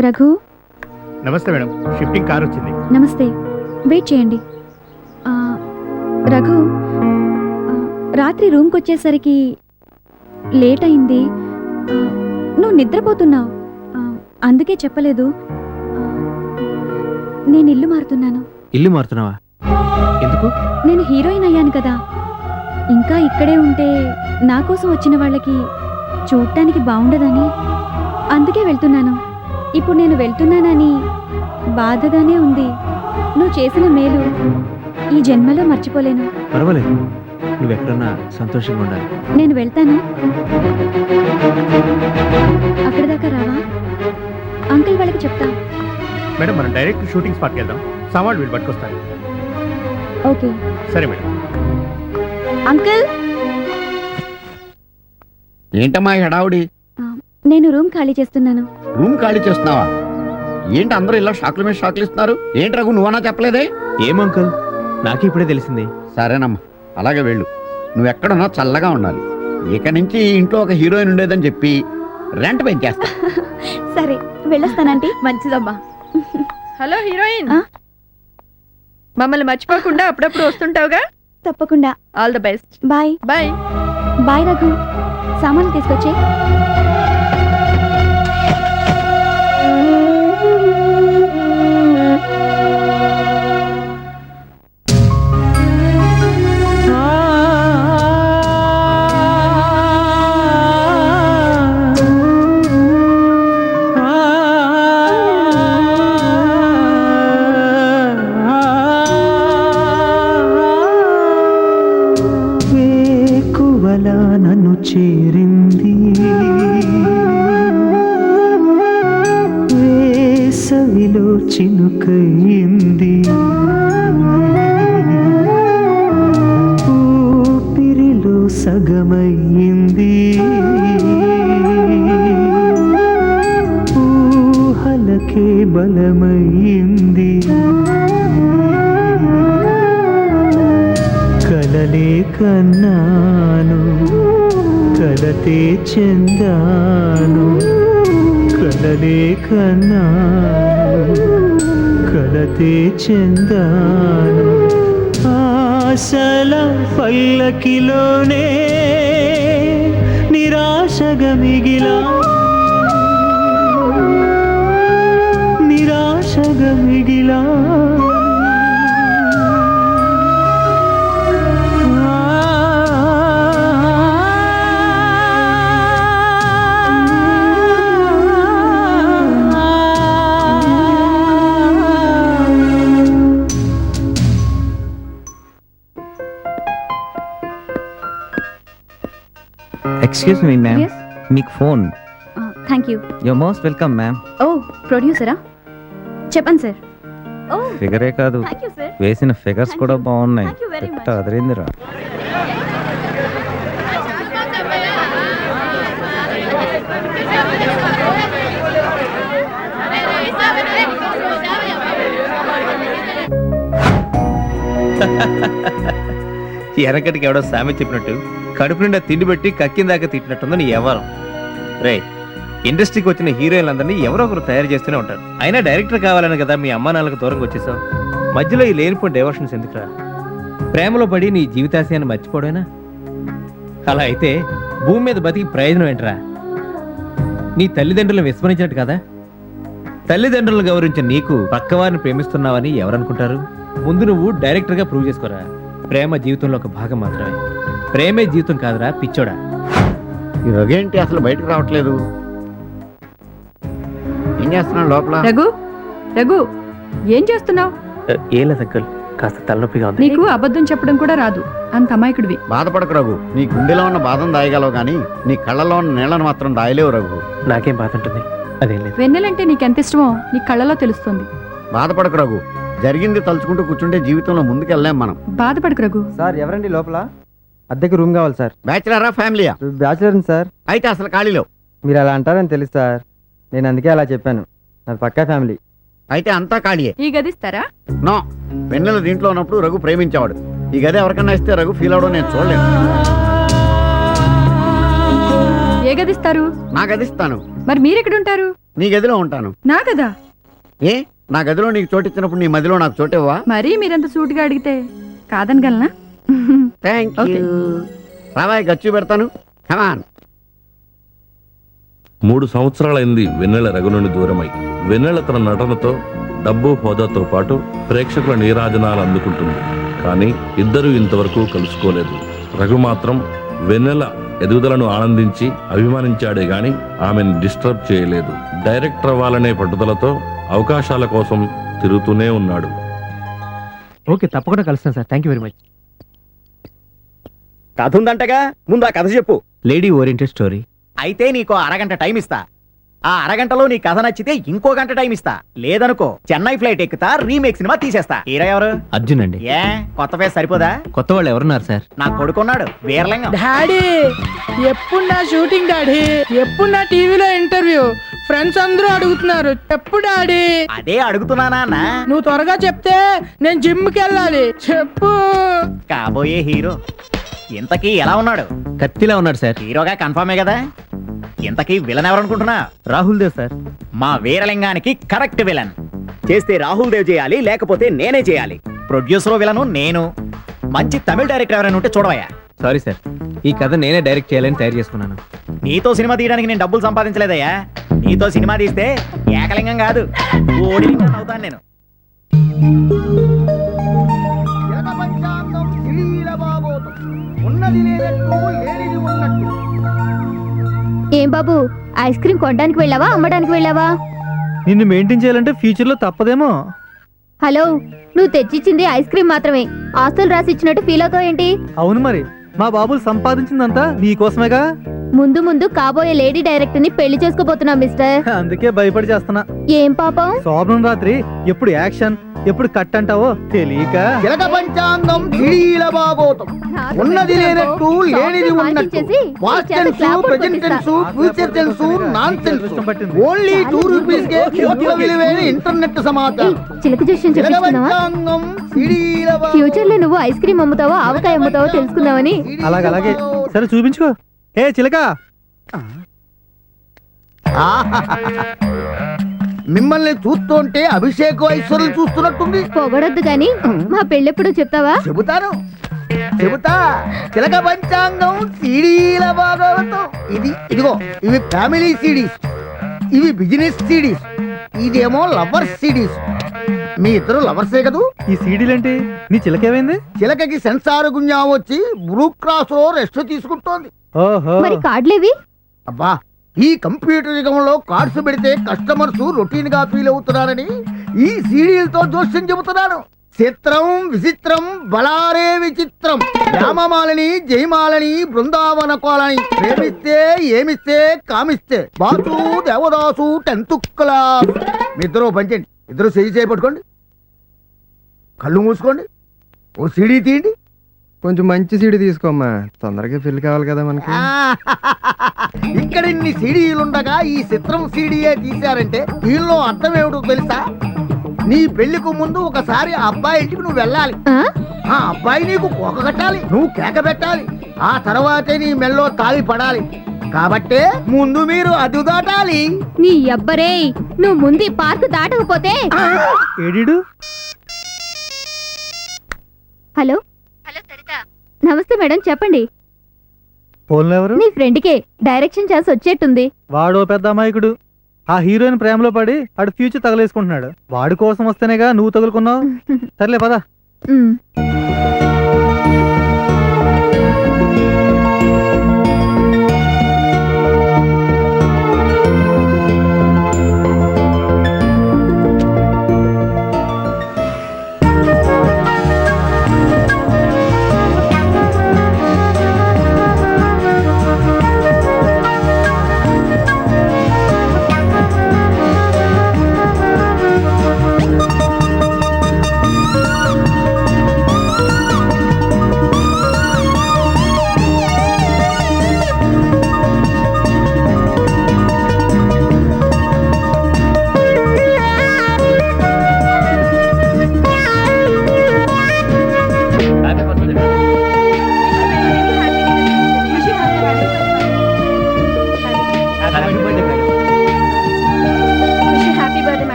రఘు? నమస్తే madam. Shifting car వచ్చింది. నమస్తే. వెయిట్ చేయండి. ఆ, రఘు ఆ, రాత్రి రూమ్కి వచ్చేసరికి లేట్ అయింది. ఆ, నువ్వు నిద్రపోతున్నావు. ఆ, అందుకే చెప్పలేదు. ఆ, నేను ఇల్లు మారుతున్నాను. ఇల్లు మారుతున్నావా? ఎందుకు? నేను హీరోయిన్ అయ్యాను కదా. ఇంకా ఇక్కడే ఉంటే నా కోసం వచ్చిన వాళ్ళకి చూడటానికి బాగుండదని అందుకే వెళ్తున్నాను. ఇప్పుడు నేను వెళ్తున్నానని బాధగానే ఉంది. నువ్వు చేసిన మేలు ఈ జన్మలో మర్చిపోలేను. పర్వాలేదు. నువ్వు ఎక్కడన్నా సంతోషంగా ఉండాలి. నేను వెళ్తాను. అక్కడి దాకా రావా? అంకుల్ వాళ్ళకి చెప్తా. మేడం మనం డైరెక్ట్ షూటింగ్ స్పాట్కి వెళ్దాం. సామాన్లు వీళ్ళు పట్టుకొస్తారు. ఓకే. సరే మేడం. అంకుల్? ఏంటమ్మా హడావుడి? నేను రూమ్ ఖాళీ చేస్తున్నాను. రూమ్ ఖాళీ చేస్తున్నావా? ఏంటి అందరూ ఇలా షాకుల మీద షాకులు ఇస్తున్నారు? ఏంటి రఘు నువ్వన్నా చెప్పలేదే? ఏం అంకుల్? నాకు ఇప్పుడే తెలిసింది. సరేనమ్మా అలాగే వెళ్ళు. నువ్వు ఎక్కడున్నా చల్లగా ఉండాలి. ఇక నుంచి ఇంట్లో ఒక హీరోయిన్ ఉండేదని చెప్పి రెంట్ పెంచేస్తా. సరే వెళ్ళొస్తానంటీ మంచిదమ్మా. Hello heroine? మమ్మల్ని మర్చిపోకుండా అప్పుడప్పుడు వస్తుంటావుగా? తప్పకుండా. All the best bye. Bye bye Raghu. సామాన్లు తీసుకొచ్చే వేసవిలో చినుకయింది ఊపిరిలో సగమయ్యింది. ఊహలకే బలమయ్యింది. కలలే కన్నాను కలతే చెందాను. కలలే కన్నాను కలతే చెందాను. ఆశల పల్లకిలోనే నిరాశగా మిగిలా ఎక్స్క్యూజ్ మీ మ్యామ్ మీకు phone thank you you most welcome ma'am ఓ ప్రొడ్యూసరా చెప్పండి సార్ ఓ ఫిగరే కాదు. థ్యాంక్ యూ సార్ వేసిన ఫిగర్స్ Thank కూడా. బాగున్నాయి. Thank you very పెట్ట much. అదిరిందిరా. ఎరకటికి ఎవడో సామెత చెప్పినట్టు. కడుపు నిండా తిండి పెట్టి కక్కిందాకా తిట్టినట్టుందో నీ ఎవరం రే ఇండస్ట్రీకి వచ్చిన హీరోయిన్లందరినీ ఎవరో ఒకరు తయారు చేస్తూనే ఉంటారు. అయినా డైరెక్టర్ కావాలని కదా మీ అమ్మా నాన్నలకు దూరంగా వచ్చేసావు? మధ్యలో ఈ లేనిపోయిన డైవర్షన్స్ ఎందుకురా? ప్రేమలో పడి నీ జీవితాశయాన్ని మర్చిపోవడేనా అలా అయితే భూమి మీద బతికి ప్రయోజనం ఏంట్రా? నీ తల్లిదండ్రులను విస్మరించినట్టు కదా? తల్లిదండ్రులను గౌరవించిన నీకు పక్కవారిని ప్రేమిస్తున్నావని ఎవరనుకుంటారు? ముందు నువ్వు డైరెక్టర్గా ప్రూవ్ చేసుకోరా. ప్రేమ జీవితంలో ఒక భాగం మాత్రమే. ప్రేమే జీవితం కాదురా పిచ్చోడా. ఈ రఘు ఏంటి అసలు బయటకు రావట్లేదు? ఏం చేస్తున్నాడు లోపల? రఘు రఘు ఏం చేస్తున్నావు? ఏల సక్కల్ కాస్త తలనొప్పిగా ఉంది. నీకు అబద్ధం చెప్పడం కూడా రాదు అంత అమాయకుడివి. బాధపడకు రఘు నీ గుండెలో ఉన్న బాధను దాయగలవు కానీ నీ కళ్ళలో ఉన్న నీళ్ళను మాత్రం దాయలేవు రఘు. నాకేం బాధ ఉంటుంది? అదేం లేదు. వెన్నెలంటే నీకెంత ఇష్టమో నీ కళ్ళలో తెలుస్తుంది. బాధపడకు రఘు జరిగింది తలుచుకుంటూ కూర్చుంటే జీవితంలో ముందుకెళ్ళాం మనం. బాధపడకు రఘు. సార్ ఎవరండి లోపల? అద్దెకి రూమ్ కావాలి సార్. బ్యాచిలరా ఫ్యామిలీయా? Bachelor sir. అయితే అసలు ఖాళీలో? మీరు అలా అంటారని తెలుసు సార్. నేను అందుకే అలా చెప్పాను. నాది పక్కా ఫ్యామిలీ. అయితే అంతా ఖాళీయే. ఈ గదిస్తారా నో వెన్నెల దీంట్లో ఉన్నప్పుడు రఘు ప్రేమించేవాడు. ఈ గది ఎవరికన్నా ఇస్తే రఘు ఫీల్ అవడం నేను చూడలేను ఏ గదిస్తారు నా గది ఇస్తాను. మరి మీరెక్కడుంటారు నీ గదిలో ఉంటాను. నా కదా ఏ? నా గదిలో నీకు చోటిచ్చినప్పుడు నీ మదిలో నాకు చోటివ్వా మరీ మీరెంత సూటిగా అడిగితే కాదనగలనా? థ్యాంక్. యూ రావాయి ఖర్చు పెడతాను. కమాన్ మూడు సంవత్సరాలైంది వెన్నెల రఘు నుండి దూరమై. వెన్నెల తన నటనతో డబ్బు హోదాతో పాటు ప్రేక్షకుల నీరాజనాలు అందుకుంటుంది. కానీ ఇద్దరూ ఇంతవరకు కలుసుకోలేదు. రఘు మాత్రం వెన్నెల ఎదుగుదలను ఆనందించి అభిమానించాడే గాని ఆమెను డిస్టర్బ్ చేయలేదు. డైరెక్టర్ అవ్వాలనే పట్టుదలతో అవకాశాల కోసం తిరుగుతూనే ఉన్నాడు. ఓకే తప్పకుండా కలుస్తాను sir. Thank you very much కథ ఉందంటగా ముందు ఆ కథ చెప్పు. Lady oriented story. అయితే నీకు అరగంట టైం ఇస్తా. ఆ అరగంటలో నీ కథ నచ్చితే ఇంకో గంట టైం ఇస్తా. లేదనుకో చెన్నై ఫ్లైట్ ఎక్కుతా రీమేక్ సినిమా తీసేస్తా. హీరో ఎవరు? అర్జున్ అండి. ఏ కొత్త ఫేస్ సరిపోదా? కొత్త వాళ్ళు ఎవరున్నారు సార్? నా కొడుకున్నాడు వీరలింగం. డాడీ ఎప్పుడు నా షూటింగ్ డాడీ? ఎప్పుడు నా టీవీలో ఇంటర్వ్యూ? ఫ్రెండ్స్ అందరూ అడుగుతున్నారు చెప్పు డాడీ. అదే అడుగుతున్నానా అన్న నువ్వు త్వరగా చెప్తే నేను జిమ్కి వెళ్ళాలి. చెప్పు. కాబోయే హీరో. ఇంతకీ ఎలా ఉన్నాడు? కత్తిలా ఉన్నాడు సార్. హీరోగా కన్ఫర్మే కదా? ఇంతకీ విలన్ ఎవరు అనుకుంటున్నా రాహుల్ దేవ్ సార్. మా వీరలింగానికి కరెక్ట్ విలన్. చేస్తే రాహుల్ దేవ్ చేయాలి లేకపోతే నేనే చేయాలి. ప్రొడ్యూసర్ విలను నేను. మంచి తమిళ డైరెక్టర్ ఎవరైనా ఉంటే చూడవయ్యా. Sorry sir. ఈ కథ నేనే డైరెక్ట్ చేయాలని తయారు చేసుకున్నాను. నీతో సినిమా తీయడానికి నేను డబ్బులు సంపాదించలేదయ్యా. నీతో సినిమా తీస్తే ఏకలింగం కాదు. ఓడిలింగం అవుతాను నేను. ఏం బాబు ఐస్ క్రీమ్ కొనడానికి వెళ్ళావా అమ్మడానికి వెళ్ళావా? నిన్ను మెయింటైన్ చేయాలంటే ఫ్యూచర్లో తప్పదేమో. హలో నువ్వు తెచ్చిచ్చింది ఐస్ క్రీమ్ మాత్రమే. ఆస్తులు రాసి ఇచ్చినట్టు ఫీల్ అవుతావు ఏంటి అవును మరి మా బాబులు సంపాదించిందంతా నీకోసమేగా? ముందు ముందు కాబోయే లేడీ డైరెక్టర్ని పెళ్ళి చేసుకోబోతున్నా మిస్టర్. అందుకే భయపడి చేస్తున్నా. ఏం పాపం? శోభనం రాత్రి ఎప్పుడు యాక్షన్ ఎప్పుడు కట్ అంటావో తెలియక. పంచాంగం బాగోతం ఉన్నది లేనట్టు లేనిది ఉన్నట్టు. Past tense present tense future tense non tense. Only two rupees కే కోట్ల విలువైన ఇంటర్నెట్ సమాచారం. చిలక జోష్యం. ఫ్యూచర్లో నువ్వు ఐస్ క్రీమ్ అమ్ముతావో ఆవకాయ అమ్ముతావో తెలుసుకుందామని. అలాగే అలాగే. సరే చూపించుకో. ఏ చిలక. మిమ్మల్ని చూస్తుంటే అభిషేక్ ఐశ్వర్యం చూస్తున్నట్టుంది. పొగడొద్దు గాని మా పెళ్ళెప్పుడు చెప్తావా? చెబుతాను. చెబుతా. చిలక పంచాంగం సీడీల భాగవతం. ఇది ఇదిగో ఇవి ఫ్యామిలీ సిడీస్. ఇవి బిజినెస్ సిడీస్. ఇదేమో లవర్స్ సిడీస్. మీ ఇద్దరు లవర్సే కదూ? ఈ సీడీలేంటి నీ చిలకేమైంది? చిలకకి సెన్సార్ గుంజా వచ్చి బ్లూ క్రాస్లో రెస్ట్ తీసుకుంటోంది. ఓహో. మరి కార్డులేవి? అబ్బా ఈ కంప్యూటర్ యుగంలో కార్డ్స్ పెడితే కస్టమర్స్ రొటీన్గా ఫీల్ అవుతున్నారని ఈ సీడీలతో జోస్యం చెబుతున్నాను. చిత్రం విచిత్రం బలారే విచిత్రం. రామమాలని జయమాలని బృందావన కోలని ప్రేమిస్తే ఏమిస్తే కామిస్తే. Boss Devadasu tenth class. మీ ఇద్దరు పంచండి ఇద్దరు చేయి చేపట్టుకోండి కళ్ళు మూసుకోండి. ఓ సీడీ తీయండి. కొంచెం మంచి సీడీ తీసుకోమ్మా. తొందరగా పెళ్ళి కావాలి కదా మనకి. ఇక్కడ ఇన్ని సీడీలుండగా ఈ చిత్రం సీడీయే తీశారంటే దీనిలో అర్థం ఏమిటో తెలుసా? నీ పెళ్ళికి ముందు ఒకసారి ఆ అబ్బాయి ఇంటికి నువ్వు వెళ్ళాలి. ఆ? అబ్బాయి నీకు కోక కట్టాలి నువ్వు కేక పెట్టాలి ఆ తర్వాతే నీ మెల్లో తాళి పడాలి. కాబట్టే ముందు మీరు అదు దాటాలి. నీ అబ్బరే నువ్వు ముందు పార్క్ దాటకపోతే. ఏడీడు? హలో? నమస్తే మేడం చెప్పండి. ఫోన్లో ఎవరు నీ ఫ్రెండ్కే డైరెక్షన్ చేసి వచ్చేట్టుంది. వాడో పెద్ద అమాయకుడు. ఆ హీరోయిన్ ప్రేమలో పడి ఆడు ఫ్యూచర్ తగలేసుకుంటున్నాడు. వాడి కోసం వస్తేనేగా నువ్వు తగులుకున్నావు. సర్లే పదా.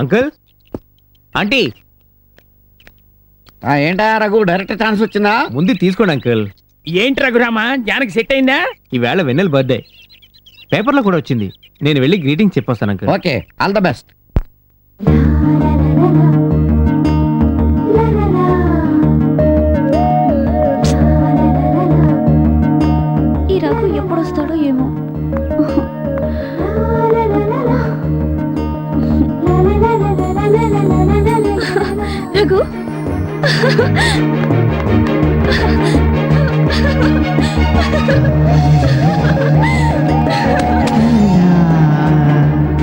అంకుల్? ఆంటీ? ఏంటా రఘు డైరెక్ట్ ఛాన్స్ వచ్చిందా? ముందు తీసుకోండి అంకుల్. ఏంటి రఘురామా జానకి సెట్ అయిందా? ఈవేళ వెన్నెల బర్త్డే పేపర్లో కూడా వచ్చింది. నేను వెళ్ళి greeting చెప్పొస్తాను uncle. Okay all the best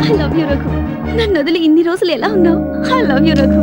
I love you Raghu నన్ను వదిలి ఇన్ని రోజులు ఎలా ఉన్నావు? I love you Raghu